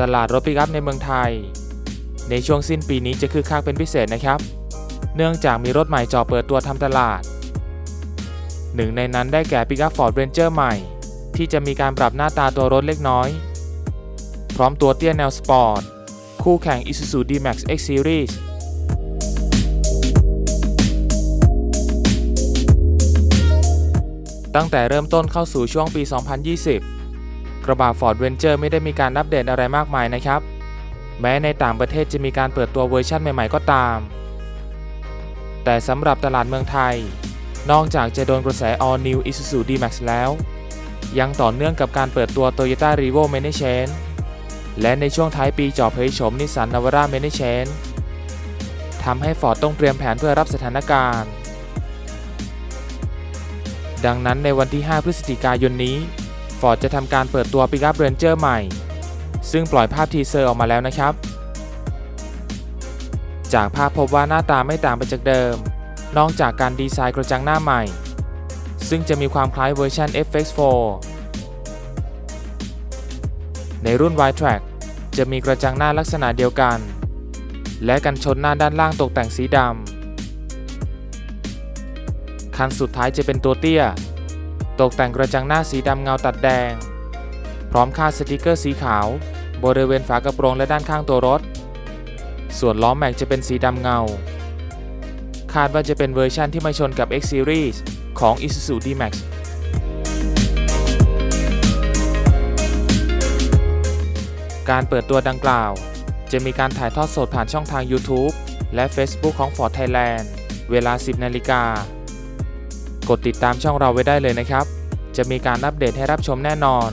ตลาดรถปิกอัพในเมืองไทย ในช่วงสิ้นปีนี้จะคึกคักเป็นพิเศษนะครับ เนื่องจากมีรถใหม่จ่อเปิดตัวทำตลาด หนึ่งในนั้นได้แก่ปิกอัพ Ford Ranger ใหม่ ที่จะมีการปรับหน้าตาตัวรถเล็กน้อย พร้อมตัวเตี้ยแนวสปอร์ตคู่แข่ง Isuzu D-Max X Series ตั้งแต่เริ่มต้นเข้าสู่ช่วงปี 2020 กระบะ Ford Ranger ไม่ได้มีการอัปเดตอะไรมากมายนะครับ แม้ในต่างประเทศจะมีการเปิดตัวเวอร์ชันใหม่ๆก็ตาม แต่สำหรับตลาดเมืองไทย นอกจากจะโดนกระแส All New Isuzu D-Max แล้ว ยังต่อเนื่องกับการเปิดตัว Toyota Revo m a n a g e n และในช่วงท้ายปีจ่อเผยโฉมนิสสันนาวาร่า m a n a g e n ทำให้ Ford ต้องเตรียมแผนเพื่อรับสถานการณ์ ดังนั้นในวันที่ 5 พฤศจิกายนนี้ Ford จะทำการเปิดตัว Pickup Ranger ใหม่ ซึ่งปล่อยภาพทีเซอร์ออกมาแล้วนะครับ จากภาพพบว่าหน้าตาไม่ต่างไปจากเดิม นอกจากการดีไซน์กระจังหน้าใหม่ ซึ่งจะมีความคล้ายเวอร์ชัน FX4 ในรุ่น Y-Track จะมีกระจังหน้าลักษณะเดียวกัน และกันชนหน้าด้านล่างตกแต่งสีดำคันสุดท้ายจะเป็นตัวเตี้ย ตกแต่งกระจังหน้าสีดำเงาตัดแดง พร้อมค่าสติกเกอร์สีขาว บริเวณฝากระโปรงและด้านข้างตัวรถ ส่วนล้อแม็กจะเป็นสีดำเงา คาดว่าจะเป็นเวอร์ชั่นที่ไมาชนกับ X Series ของ Isuzu D-Max การเปิดตัวดังกล่าว จะมีการถ่ายทอดสดผ่านช่องทาง YouTube และ Facebook ของ Ford Thailand เวลา 10 นาฬิกา กดติดตามช่องเราไว้ได้เลยนะครับ จะมีการอัปเดตให้รับชมแน่นอน